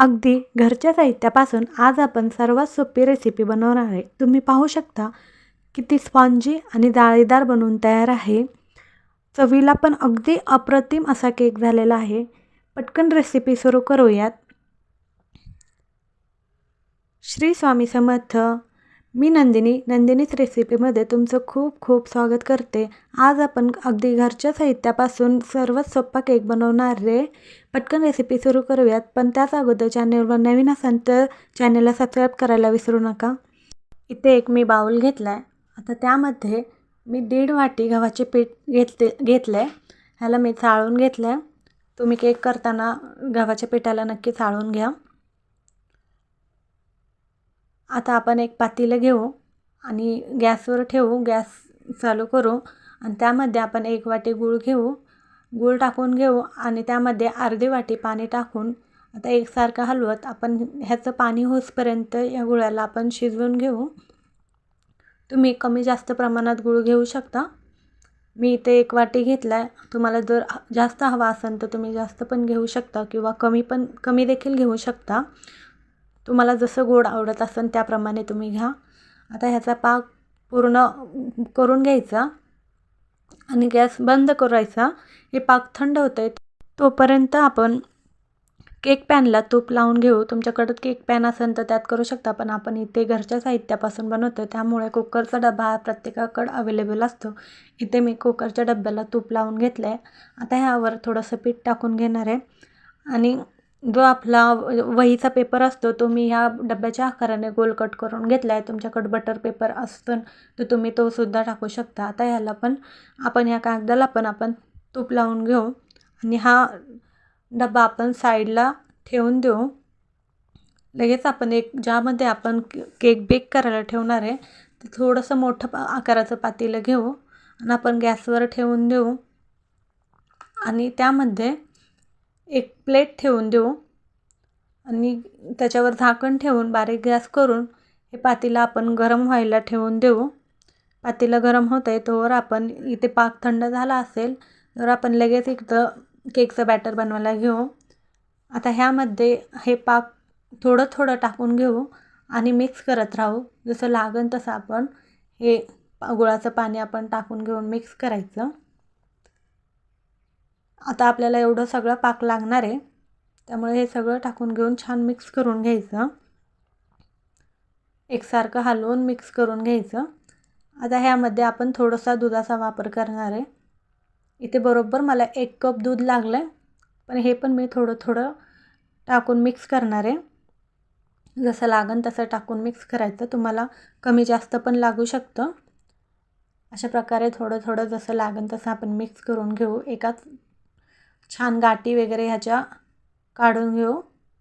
अगदी घरच्या साहित्यापासून आज आपण सर्वात सोपी रेसिपी बनवणार आहे. तुम्ही पाहू शकता किती स्पॉन्जी आणि जाळीदार बनवून तयार आहे. चवीला पण अगदी अप्रतिम असा केक झालेला आहे. पटकन रेसिपी सुरू करूयात. श्री स्वामी समर्थ मी नंदिनी नंदिनीच रेसिपीमध्ये तुमचं खूप खूप स्वागत करते. आज आपण अगदी घरच्या साहित्यापासून सर्वात सोप्पा केक बनवणार रे. पटकन रेसिपी सुरू करूयात पण त्याच अगोदर चॅनलवर नवीन असाल तर चॅनलला सबस्क्राईब करायला विसरू नका. इथे एक मी बाऊल घेतला आहे आता त्यामध्ये मी दीड वाटी गव्हाचे पीठ घेतले घेतलं आहे ह्याला मी चाळून घेतलं आहे तुम्ही केक करताना गव्हाच्या पिठाला नक्की चाळून घ्या. आता आपण एक पातेलं घेऊ आणि गॅसवर ठेवू गॅस चालू करू आणि त्यामध्ये आपण एक वाटी गूळ घेऊ. गूळ टाकून घेऊ आणि त्यामध्ये अर्धी वाटी पाणी टाकून आता एकसारखं हलवत आपण ह्याचं पाणी होसपर्यंत या गुळाला आपण शिजवून घेऊ. तुम्ही कमी जास्त प्रमाणात गूळ घेऊ शकता. मी इथे एक वाटी घेतला आहे तुम्हाला जर जास्त हवा असेल तर तुम्ही जास्त पण घेऊ शकता किंवा कमी पण कमी देखील घेऊ शकता. तुम्हाला जसं गोड आवडत असेल त्याप्रमाणे तुम्ही घ्या. आता ह्याचा पाक पूर्ण करून घ्यायचा आणि गॅस बंद करायचा. हे पाक थंड होतं आहे तोपर्यंत आपण केक पॅनला तूप लावून घेऊ. तुमच्याकडं केक पॅन असेल तर त्यात करू शकता पण आपण इथे घरच्या साहित्यापासून बनवतो त्यामुळे कुकरचा डबा हा प्रत्येकाकडं अवेलेबल असतो. इथे मी कुकरच्या डब्याला तूप लावून घेतलं आहे आता ह्यावर थोडंसं पीठ टाकून घेणार आहे. आणि जो आपला वहीचा पेपर असतो तो मी ह्या डब्याच्या आकाराने गोल कट करून घेतला आहे तुमच्याकडं बटर पेपर असतं तर तुम्ही तो सुद्धा टाकू शकता. आता ह्याला पण आपण ह्या कागदाला पण आपण तूप लावून घेऊ आणि हा डबा आपण साईडला ठेवून देऊ. लगेच आपण एक ज्यामध्ये आपण केक बेक करायला ठेवणार आहे ते थोडंसं मोठं आकाराचं पातेलं घेऊ आणि आपण गॅसवर ठेवून देऊ. आणि त्यामध्ये एक प्लेट ठेवून देऊ. आणि त्याच्यावर झाकण ठेवून बारीक गॅस करून हे पातेलं आपण गरम व्हायला ठेवून देऊ. पातेलं गरम होतं आहे तोवर आपण इथे पाक थंड झाला असेल तर आपण लगेच इथं केकचं बॅटर बनवायला घेऊ. आता ह्यामध्ये हे पाक थोडं थोडं टाकून घेऊ आणि मिक्स करत राहू. जसं लागन तसं आपण हे गुळाचं पाणी आपण टाकून घेऊन मिक्स करायचं. आता आपल्याला एवढं सगळं पाक लागणार आहे. त्यामुळे हे सगळं टाकून घेऊन छान मिक्स करून घ्यायचं. एकसारखं हलवून मिक्स करून घ्यायचं. आता ह्यामध्ये आपण थोडासा दुधाचा वापर करणार आहे. इथे बरोबर मला एक कप दूध लागलं आहे पण हे पण मी थोडं थोडं टाकून मिक्स करणार आहे. जसं लागन तसं टाकून मिक्स करायचं. तुम्हाला कमी जास्त पण लागू शकतं. अशा प्रकारे थोडं थोडं जसं लागन तसं आपण मिक्स करून घेऊ. एकाच छान गाठी वगैरे ह्याच्या काढून घेऊ.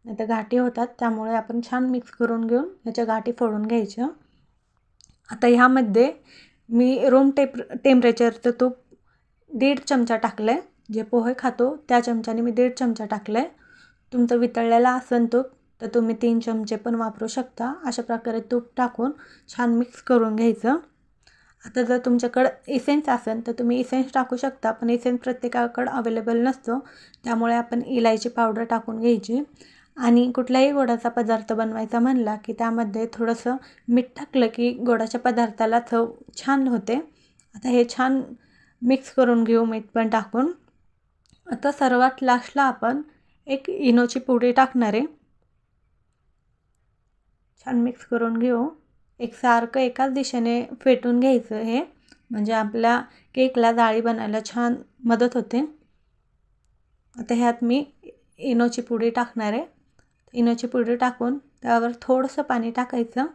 नाही तर गाठी होतात त्यामुळे आपण छान मिक्स करून घेऊन ह्याच्या गाठी फोडून घ्यायच्या. आता ह्यामध्ये मी रूम टेप टेम्परेचरचं तूप दीड चमचा टाकलं आहे जे पोहे खातो त्या चमच्याने मी दीड चमचा टाकलं आहे तुमचं वितळलेलं असेल तूप तर तुम्ही तीन चमचे पण वापरू शकता. अशा प्रकारे तूप टाकून छान मिक्स करून घ्यायचं. आता जर तुमच्याकडं इसेन्स असेल तर तुम्ही इसेन्स टाकू शकता पण इसेन्स प्रत्येकाकडं अवेलेबल नसतो. त्यामुळे आपण इलायची पावडर टाकून घ्यायची. आणि कुठलाही गोडाचा पदार्थ बनवायचा म्हणला की त्यामध्ये थोडंसं मीठ टाकलं की गोडाच्या पदार्थाला चव छान होते. आता हे छान मिक्स करून घेऊ मीठ पण टाकून. आता सर्वात लास्टला आपण एक इनोची पुडी टाकणार. आहे छान मिक्स करून घेऊ. एकसारखं एकाच दिशेने फेटून घ्यायचं हे. म्हणजे आपल्या केकला जाळी बनायला छान मदत होते. आता ह्यात मी इनोची पुडी टाकणार आहे. इनोची पुडी टाकून त्यावर थोडंसं पाणी टाकायचं.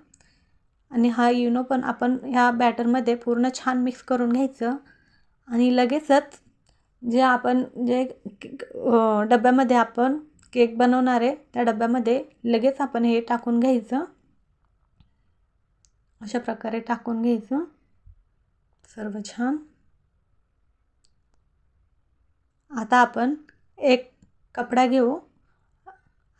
आणि हा इनो पण आपण ह्या बॅटरमध्ये पूर्ण छान मिक्स करून घ्यायचं. आणि लगेचच जे आपण जे डब्यामध्ये आपण केक बनवणार आहे त्या डब्यामध्ये लगेच आपण हे टाकून घ्यायचं. अशा प्रकारे टाकून घ्यायचं. सर्व छान. आता आपण एक कपडा घेऊ.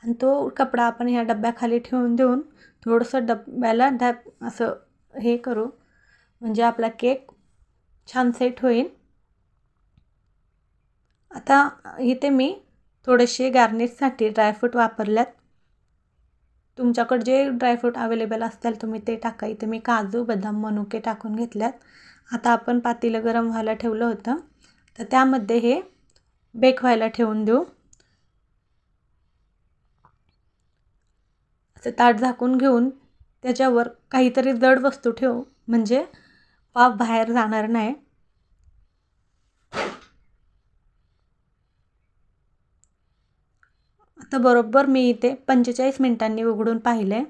आणि तो कपडा आपण ह्या डब्याखाली ठेवून देऊन थोडंसं डब्याला डॅप असं हे करू. म्हणजे आपला केक छान सेट होईल. आता इथे मी थोडेसे गार्निशसाठी ड्रायफ्रूट वापरल्यात. तुमच्याकडे जे ड्रायफ्रूट अवेलेबल असतील तुम्ही ते टाका. इथे मी काजू बदाम मनुके टाकून घेतल्यात. आता आपण पातेलं गरम व्हायला ठेवलं होतं. तर त्यामध्ये हे बेक व्हायला ठेवून देऊ. असं ताट झाकून घेऊन त्याच्यावर काहीतरी जड वस्तू ठेवू. म्हणजे पाप बाहेर जाणार नाही. तर बरोबर मी इथे पंचेचाळीस मिनिटांनी उघडून पाहिले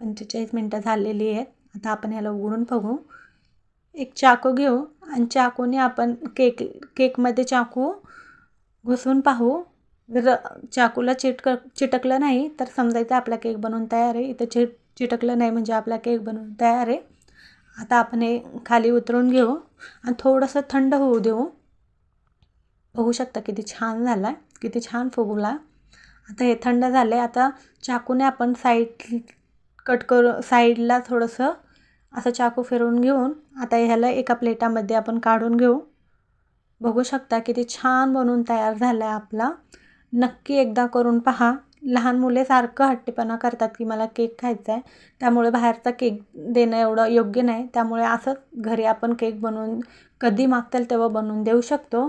पंचेचाळीस मिनटं झालेली आहेत. आता आपण ह्याला उघडून बघू. एक चाकू घेऊ आणि चाकूने आपण केक केकमध्ये चाकू घुसून पाहू. जर चाकूला चिटक चिटकलं नाही तर समजायचं आपला केक बनवून तयार आहे. इथं चिट चिटकलं नाही म्हणजे आपला केक बनवून तयार आहे. आता आपण हे खाली उतरून घेऊ आणि थोडंसं थंड होऊ देऊ. बघू शकता किती छान झाला आहे किती छान फुगला. आता हे थंड झालं आहे आता चाकूने आपण साईड कट करू साईडला थोडंसं असं चाकू फिरवून घेऊन आता ह्याला एका प्लेटामध्ये आपण काढून घेऊ. बघू शकता किती छान बनवून तयार झाला आहे आपला. नक्की एकदा करून पहा. लहान मुले सारखं हट्टीपणा करतात की मला केक खायचा आहे त्यामुळे बाहेरचा केक देणं एवढं योग्य नाही. त्यामुळे असंच घरी आपण केक बनवून कधी मागताल तेव्हा बनवून देऊ शकतो.